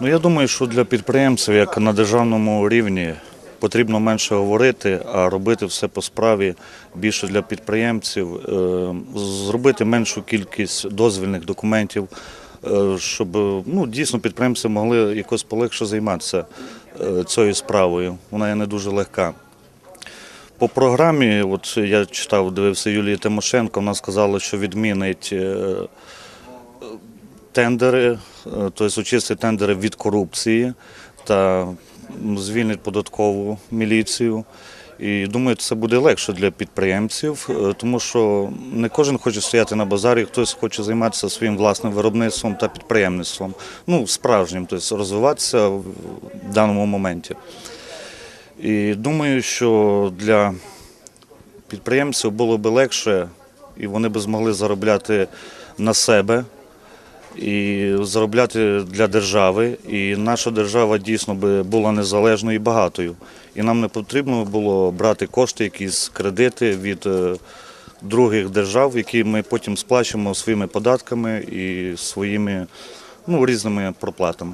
Ну, я думаю, що для підприємців, як на державному рівні, потрібно менше говорити, а робити все по справі більше для підприємців, е, зробити меншу кількість дозвільних документів, е, щоб ну, дійсно підприємці могли якось полегше займатися е, цією справою. Вона є не дуже легка. По програмі, от я читав, дивився Юлії Тимошенко, вона сказала, що відмінить е, тендери, е, тобто очистить тендери від корупції та звільнить податкову міліцію. І думаю, це буде легше для підприємців, е, тому що не кожен хоче стояти на базарі, хтось хоче займатися своїм власним виробництвом та підприємництвом. Ну, справжнім, тобто розвиватися в даному моменті. І думаю, що для підприємців було б легше, і вони б змогли заробляти на себе і заробляти для держави. І наша держава дійсно би була незалежною і багатою. І нам не потрібно було брати кошти, якісь кредити від е, других держав, які ми потім сплачуємо своїми податками і своїми ну, різними проплатами.